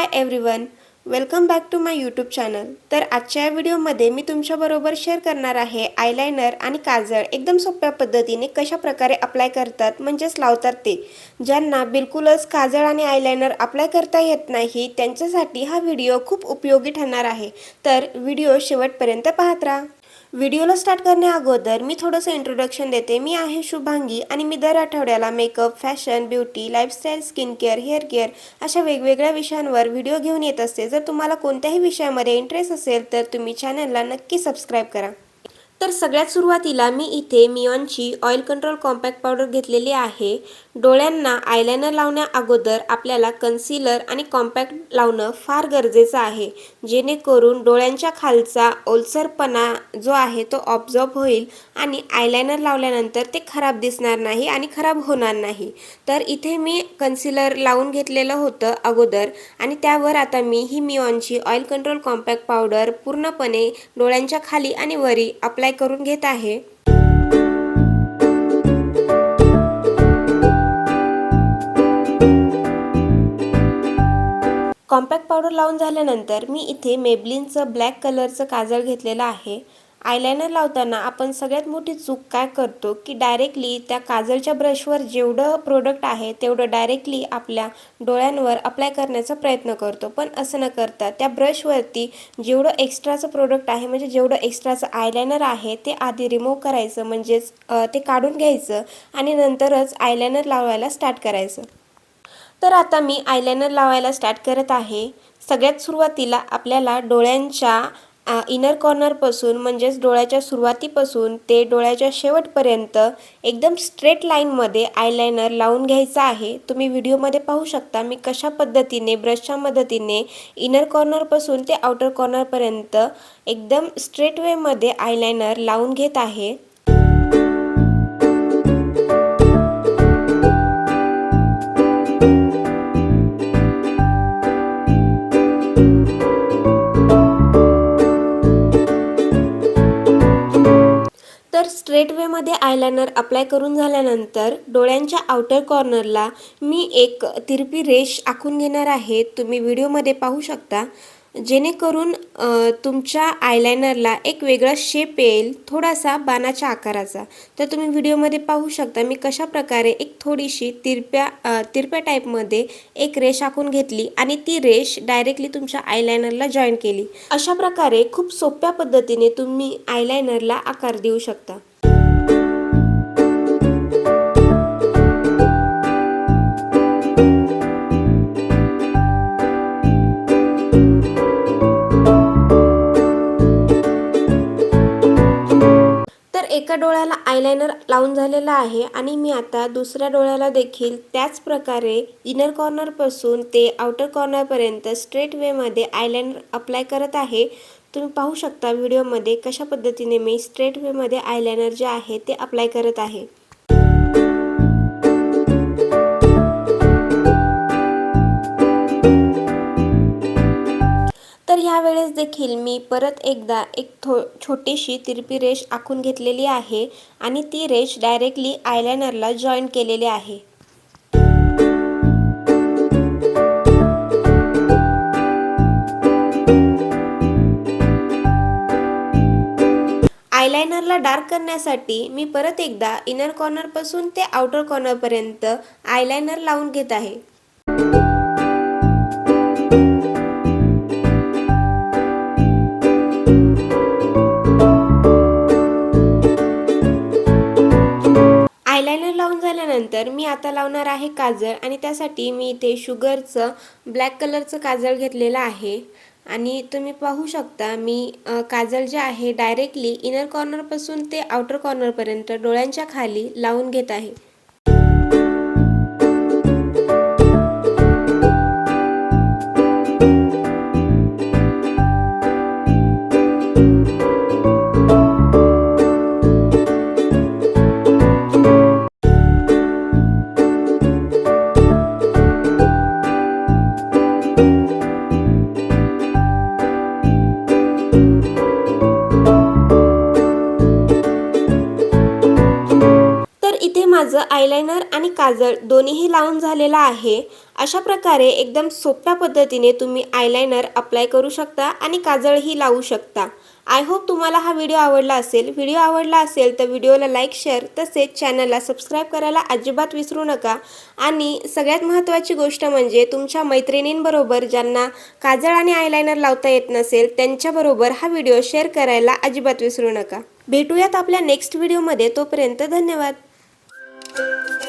Hi everyone welcome back to my YouTube channel तर आजच्या या व्हिडिओमध्ये मी तुमच्याबरोबर शेअर करणार आहे आयलायनर आणि काजळ एकदम सोप्या पद्धतीने कशा प्रकारे अप्लाय करतात म्हणजेच लावतात ते. ज्यांना बिलकुलच काजळ आणि आयलायनर अप्लाय करता येत नाही त्यांच्यासाठी हा व्हिडिओ खूप उपयोगी ठरणार आहे. तर व्हिडिओ शेवटपर्यंत पाहत राहा. व्हिडिओला स्टार्ट करण्या अगोदर मी थोडंसं इंट्रोडक्शन देते. मी आहे शुभांगी आणि मी दर आठवड्याला makeup fashion beauty lifestyle skin care hair care अशा वेगवेगळ्या विषयांवर व्हिडिओ घेऊन येत असते. जर तुम्हाला कोणत्याही विषयामध्ये इंटरेस्ट असेल तर तुम्ही चॅनलला नक्की सबस्क्राईब करा. तर सगळ्यात सुरुवातीला मी इथे मियॉनची ऑइल कंट्रोल कॉम्पॅक्ट पावडर घेतलेली आहे. डोळ्यांना आयलायनर लावण्या अगोदर आपल्याला कन्सिलर आणि कॉम्पॅक्ट लावणं फार गरजेचं आहे. जेणेकरून डोळ्यांच्या खालचा ओलसरपणा जो आहे तो ऑब्झॉर्ब होईल आणि आयलायनर लावल्यानंतर ते खराब दिसणार नाही आणि खराब होणार नाही. तर इथे मी कन्सिलर लावून घेतलेलं होतं अगोदर आणि त्यावर आता मी ही मियॉनची ऑइल कंट्रोल कॉम्पॅक्ट पावडर पूर्णपणे डोळ्यांच्या खाली आणि वरी अप्लाय करून घेत आहे. कॉम्पॅक्ट पावडर लावून झाल्यानंतर मी इथे मेबलिनचं ब्लॅक कलरचं काजळ घेतलेलं आहे. आयलायनर लावताना आपण सगळ्यात मोठी चूक काय करतो की डायरेक्टली त्या काजलच्या ब्रशवर जेवढं प्रोडक्ट आहे तेवढं डायरेक्टली आपल्या डोळ्यांवर अप्लाय करण्याचा प्रयत्न करतो. पण असं न करता त्या ब्रशवरती जेवढं एक्स्ट्राचं प्रोडक्ट आहे म्हणजे जेवढं एक्स्ट्राचं आयलायनर आहे ते आधी रिमूव्ह करायचं म्हणजेच ते काढून घ्यायचं आणि नंतरच आयलायनर लावायला स्टार्ट करायचं. तर आता मी आयलायनर लावायला स्टार्ट करत आहे. सगळ्यात सुरुवातीला आपल्याला डोळ्यांच्या इनर कॉर्नरपासून म्हणजेच डोळ्याच्या सुरुवातीपासून ते डोळ्याच्या शेवटपर्यंत एकदम स्ट्रेट लाईनमध्ये आयलायनर लावून घ्यायचं आहे. तुम्ही व्हिडिओमध्ये पाहू शकता मी कशा पद्धतीने ब्रशच्या मदतीने इनर कॉर्नरपासून ते आउटर कॉर्नरपर्यंत एकदम स्ट्रेट वेमध्ये आयलायनर लावून घेत आहे. स्ट्रेटवेमध्ये आयलायनर अप्लाय करून झाल्यानंतर डोळ्यांच्या आउटर कॉर्नरला मी एक तिरपी रेष आखून घेणार आहे. तुम्ही व्हिडिओमध्ये पाहू शकता. जेणेकरून तुमच्या आयलायनरला एक वेगळा शेप येईल थोडासा बाणाच्या आकाराचा. तर तुम्ही व्हिडिओमध्ये पाहू शकता मी कशा प्रकारे एक थोडीशी तिरप्या तिरप्या टाईपमध्ये एक रेष आखून घेतली आणि ती रेष डायरेक्टली तुमच्या आयलायनरला जॉईन केली. अशा प्रकारे खूप सोप्या पद्धतीने तुम्ही आयलायनरला आकार देऊ शकता. एका डोळ्याला आयलायनर लावून झालेला आहे आणि मी आता दुसऱ्या डोळ्याला देखील त्याच प्रकारे इनर कॉर्नरपासून ते आउटर कॉर्नरपर्यंत स्ट्रेट वेमध्ये आयलायनर अप्लाय करत आहे. तुम्ही पाहू शकता व्हिडिओमध्ये कशा पद्धतीने मी स्ट्रेट वेमध्ये आयलायनर जे आहे ते अप्लाय करत आहे. तर ह्या वेळेस देखील मी परत एकदा एक थो छोटीशी तिरपी रेष आखून घेतलेली आहे आणि ती रेष डायरेक्टली आयलायनरला जॉईन केलेली आहे. आयलायनरला डार्क करण्यासाठी मी परत एकदा इनर कॉर्नरपासून ते आउटर कॉर्नरपर्यंत आयलायनर लावून घेत आहे. आयलायनर लावून झाल्यानंतर मी आता लावणार आहे काजळ आणि त्यासाठी मी इथे शुगरचं ब्लॅक कलरचं काजळ घेतलेलं आहे. आणि तुम्ही पाहू शकता मी काजल जे आहे डायरेक्टली इनर कॉर्नरपासून ते आउटर कॉर्नरपर्यंत डोळ्यांच्या खाली लावून घेत आहे. इथे माझं आयलायनर आणि काजळ दोन्हीही लावून झालेलं आहे. अशा प्रकारे एकदम सोप्या पद्धतीने तुम्ही आयलायनर अप्लाय करू शकता आणि काजळही लावू शकता. आय होप तुम्हाला हा व्हिडिओ आवडला असेल. व्हिडिओ आवडला असेल तर व्हिडिओला लाईक शेअर तसेच चॅनलला सबस्क्राईब करायला अजिबात विसरू नका. आणि सगळ्यात महत्त्वाची गोष्ट म्हणजे तुमच्या मैत्रिणींबरोबर ज्यांना काजळ आणि आयलायनर लावता येत नसेल त्यांच्याबरोबर हा व्हिडिओ शेअर करायला अजिबात विसरू नका. भेटूयात आपल्या नेक्स्ट व्हिडिओमध्ये. तोपर्यंत धन्यवाद. you